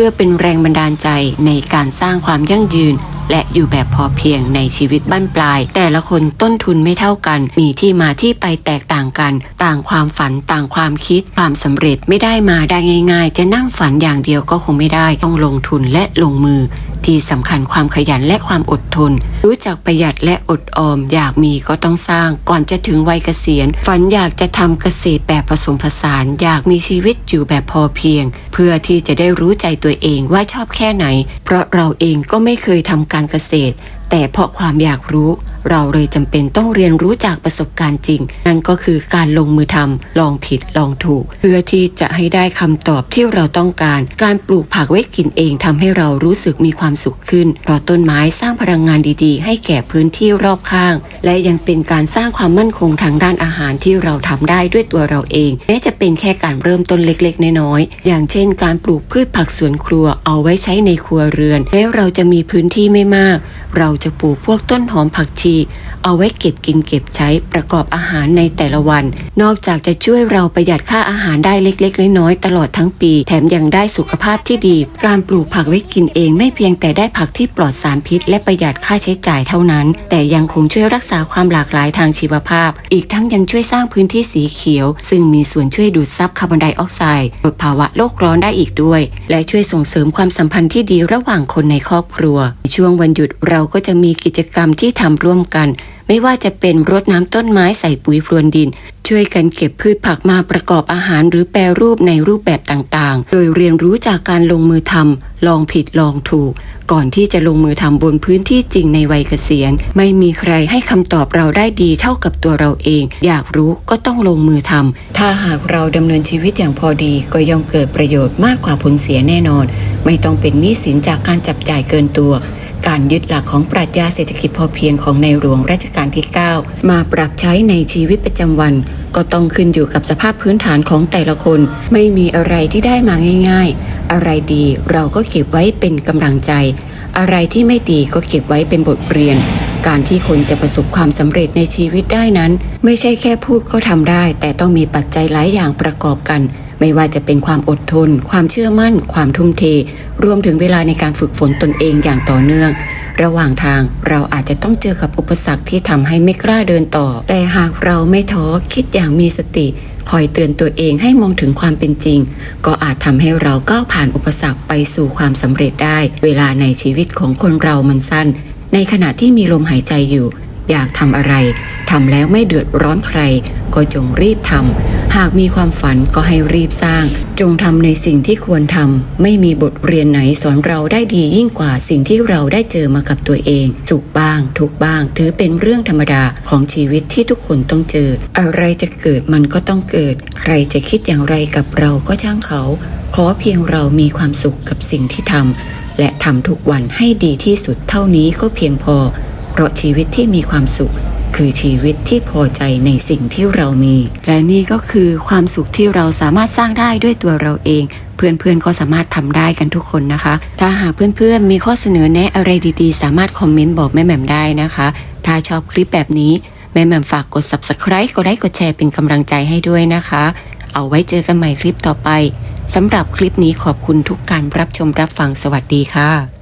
พื่อเป็นแรงบันดาลใจในการสร้างความยั่งยืน และอยู่แบบพอเพียงในชีวิตบ้านปลาย แต่ละคนต้นทุนไม่เท่ากัน มีที่มาที่ไปแตกต่างกัน ต่างความฝันต่างความคิดความสำเร็จไม่ได้มาได้ง่าย ๆ จะนั่งฝันอย่างเดียวก็คงไม่ได้ ต้องลงทุนและลงมือีสำคัญความขยันและความอดทน รู้จักประหยัดและอดออม อยากมีก็ต้องสร้าง ก่อนจะถึงวัยเกษียณ ฝันอยากจะทำเกษตรแบบผสมผสาน อยากมีชีวิตอยู่แบบพอเพียง เพื่อที่จะได้รู้ใจตัวเองว่าชอบแค่ไหน เพราะเราเองก็ไม่เคยทำการเกษตร แต่เพราะความอยากรู้ เราเลยจำเป็นต้องเรียนรู้จากประสบการณ์จริง นั่นก็คือการลงมือทำลองผิดลองถูก เพื่อที่จะให้ได้คำตอบที่เราต้องการ การปลูกผักไว้กินเองทำให้เรารู้สึกมีความสุขขึ้น เพราะต้นไม้สร้างพลังงานดีๆ ให้แก่พื้นที่รอบข้าง และยังเป็นการสร้างความมั่นคงทางด้านอาหารที่เราทำได้ด้วยตัวเราเองแม้จะเป็นแค่การเริ่มต้นเล็กๆ น้อยๆอย่างเช่น การปลูกพืชผักสวนครัวเอาไว้ใช้ในครัวเรือนแม้เราจะมีพื้นที่ไม่มาก เราจะปลูกพวกต้นหอมผักชีเอาไว้เก็บกินเก็บใช้ประกอบอาหารในแต่ละวัน นอกจากจะช่วยเราประหยัดค่าอาหารได้เล็กๆ น้อยๆตลอดทั้งปี แถมยังได้สุขภาพที่ดี การปลูกผักไว้กินเองไม่เพียงแต่ได้ผักที่ปลอดสารพิษ และประหยัดค่าใช้จ่ายเท่านั้น แต่ยังคงช่วยรักษาความหลากหลายทางชีวภาพ อีกทั้งยังช่วยสร้างพื้นที่สีเขียว ซึ่งมีส่วนช่วยดูดซับคาร์บอนไดออกไซด์ลดภาวะโลกร้อนได้อีกด้วย และช่วยส่งเสริมความสัมพันธ์ที่ดีระหว่างคนในครอบครัว ช่วงวันหยุดเราก็จะมีกิจกรรมที่ทำร่วมกัน ไม่ว่าจะเป็นรดน้ำต้นไม้ใส่ปุ๋ยพรวนดิน ช่วยกันเก็บพืชผักมาประกอบอาหารหรือแปรรูปในรูปแบบต่างๆ โดยเรียนรู้จากการลงมือทำลองผิดลองถูก ก่อนที่จะลงมือทำบนพื้นที่จริงในวัยเกษียณ ไม่มีใครให้คำตอบเราได้ดีเท่ากับตัวเราเอง อยากรู้ก็ต้องลงมือทำถ้าหากเราดำเนินชีวิตอย่างพอดีก็ย่อมเกิดประโยชน์มากกว่าผลเสียแน่นอน ไม่ต้องเป็นหนี้สินจากการจับจ่ายเกินตัว การยึดหลักของปรัชญาเศรษฐกิจพอเพียงของในหลวงรัชกาลที่ 9 มาปรับใช้ในชีวิตประจำวัน ก็ต้องขึ้นอยู่กับสภาพพื้นฐานของแต่ละคน ไม่มีอะไรที่ได้มาง่าย ๆ อะไรดีเราก็เก็บไว้เป็นกำลังใจ อะไรที่ไม่ดีก็เก็บไว้เป็นบทเรียน การที่คนจะประสบความสำเร็จในชีวิตได้นั้น ไม่ใช่แค่พูดก็ทำได้ แต่ต้องมีปัจจัยหลายอย่างประกอบกัน ไม่ว่าจะเป็นความอดทน ความเชื่อมั่น ความทุ่มเท รวมถึงเวลาในการฝึกฝนตนเองอย่างต่อเนื่อง ระหว่างทางเราอาจจะต้องเจอกับอุปสรรคที่ทำให้ไม่กล้าเดินต่อ แต่หากเราไม่ท้อคิดอย่างมีสติ คอยเตือนตัวเองให้มองถึงความเป็นจริง ก็อาจทำให้เราก้าวผ่านอุปสรรคไปสู่ความสำเร็จได้ เวลาในชีวิตของคนเรามันสั้น ในขณะที่มีลมหายใจอยู่อยากทำอะไร ทำแล้วไม่เดือดร้อนใคร ก็จงรีบทำ หากมีความฝันก็ให้รีบสร้าง จงทำในสิ่งที่ควรทำไม่มีบทเรียนไหนสอนเราได้ดียิ่งกว่าสิ่งที่เราได้เจอมากับตัวเองสุขบ้าง ทุกบ้าง ถือเป็นเรื่องธรรมดาของชีวิตที่ทุกคนต้องเจอ อะไรจะเกิดมันก็ต้องเกิด ใครจะคิดอย่างไรกับเราก็ช่างเขา ขอเพียงเรามีความสุขกับสิ่งที่ทำและทำทุกวันให้ดีที่สุดเท่านี้ก็เพียงพอ เพราะชีวิตที่มีความสุข คือชีวิตที่พอใจในสิ่งที่เรามี และนี่ก็คือความสุขที่เราสามารถสร้างได้ด้วยตัวเราเอง เพื่อนๆก็สามารถทำได้กันทุกคนนะคะ ถ้าหากเพื่อนๆมีข้อเสนอแนะอะไรดีๆ สามารถคอมเมนต์บอกแม่แหม่มได้นะคะ ถ้าชอบคลิปแบบนี้แม่แหม่มฝากกด subscribe กดไลค์กดแชร์เป็นกำลังใจให้ด้วยนะคะ เอาไว้เจอกันใหม่คลิปต่อไปสำหรับคลิปนี้ขอบคุณทุกการรับชมรับฟังสวัสดีค่ะ